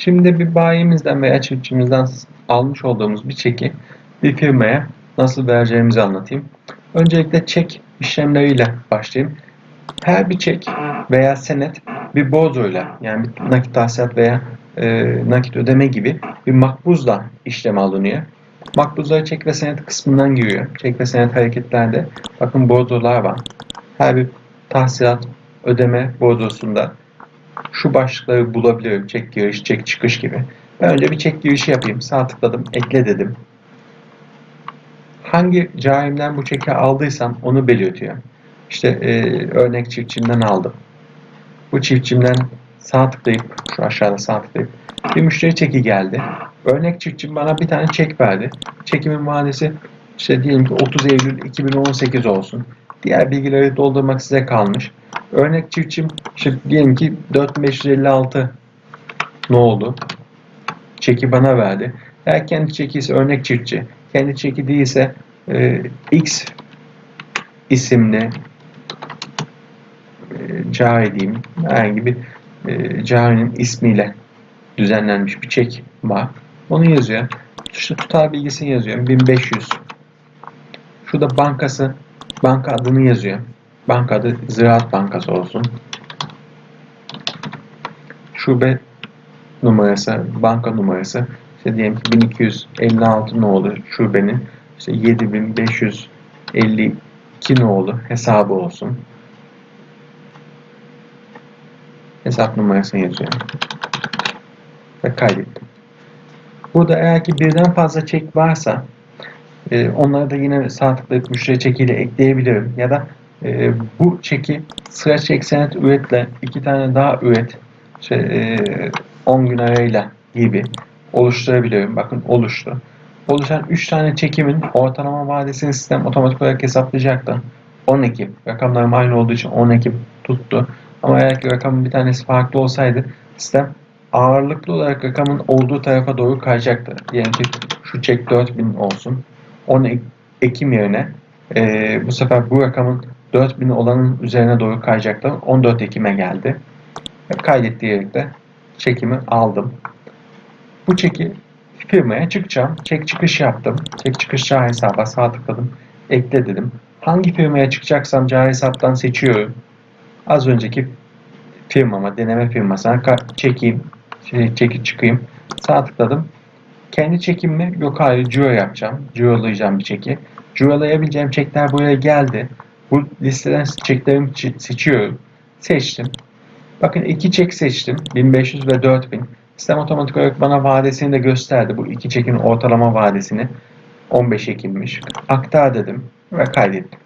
Şimdi bir bayimizden veya çiftçimizden almış olduğumuz bir çeki bir firmaya nasıl vereceğimizi anlatayım. Öncelikle çek işlemleriyle başlayayım. Her bir çek veya senet bir bordoyla yani bir nakit tahsilat veya e, nakit ödeme gibi bir makbuzla işleme alınıyor. Makbuzları çek ve senet kısmından giriyor. Çek ve senet hareketlerde bakın bordolar var. Her bir tahsilat ödeme bordosunda şu başlıkları bulabiliyorum. Çek giriş, çek çıkış gibi. Ben önce bir çek girişi yapayım. Sağ tıkladım, ekle dedim. Hangi caimden bu çeki aldıysam onu belirtiyor. İşte e, örnek çiftçimden aldım. Bu çiftçimden sağ tıklayıp, şu aşağıda sağ tıklayıp bir müşteri çeki geldi. Örnek çiftçim bana bir tane çek verdi. Çekimin vadesi işte diyelim ki 30 Eylül 2018 olsun. Diğer bilgileri doldurmak size kalmış. Örnek çiftçim işte diyelim ki 4556 ne oldu? Çeki bana verdi. Eğer kendi çeki ise örnek çiftçi. Kendi çeki değilse e, X isimli e, cari diyeyim. Herhangi bir e, carinin ismiyle düzenlenmiş bir çek var. Onu yazıyor. İşte tutar bilgisini yazıyorum. 1500. Şurada bankası, banka adını yazıyor. Banka adı Ziraat Bankası olsun. Şube numarası, banka numarası. İşte diyelim ki 1256 nolu şubenin işte 7552 nolu hesabı olsun. Hesap numarasını yazıyorum. Ve kaydettim. Burada eğer ki birden fazla çek varsa e, onları da yine sağ tıklayıp müşteri çekiyle ekleyebilirim. Ya da e, bu çeki sıra çek senet üretle iki tane daha üret işte, e, 10 gün arayla gibi oluşturabiliyorum. Bakın oluştu. Oluşan 3 tane çekimin ortalama vadesini sistem otomatik olarak hesaplayacaktı. 10 Ekim. Rakamlarım aynı olduğu için 10 Ekim tuttu. Ama eğer ki rakamın bir tanesi farklı olsaydı sistem ağırlıklı olarak rakamın olduğu tarafa doğru kayacaktı. Diyelim ki şu çek 4000 olsun. 10 Ekim yerine e, bu sefer bu rakamın 4000 olanın üzerine doğru kayacaktı. 14 Ekim'e geldi. Kaydet diyerek de çekimi aldım. Bu çeki firmaya çıkacağım. Çek çıkış yaptım. Çek çıkış cari hesaba sağ tıkladım. Ekle dedim. Hangi firmaya çıkacaksam cari hesaptan seçiyorum. Az önceki firmama, deneme firmasına çekeyim. Şey, çeki çıkayım. Sağ tıkladım. Kendi çekimimi yok hayır ciro yapacağım. Cirolayacağım bir çeki. Cirolayabileceğim çekler buraya geldi. Bu listeden çeklerimi seçiyorum. Seçtim. Bakın iki çek seçtim. 1500 ve 4000. Sistem otomatik olarak bana vadesini de gösterdi. Bu iki çekin ortalama vadesini 15 Ekim'miş. Aktar dedim ve kaydettim.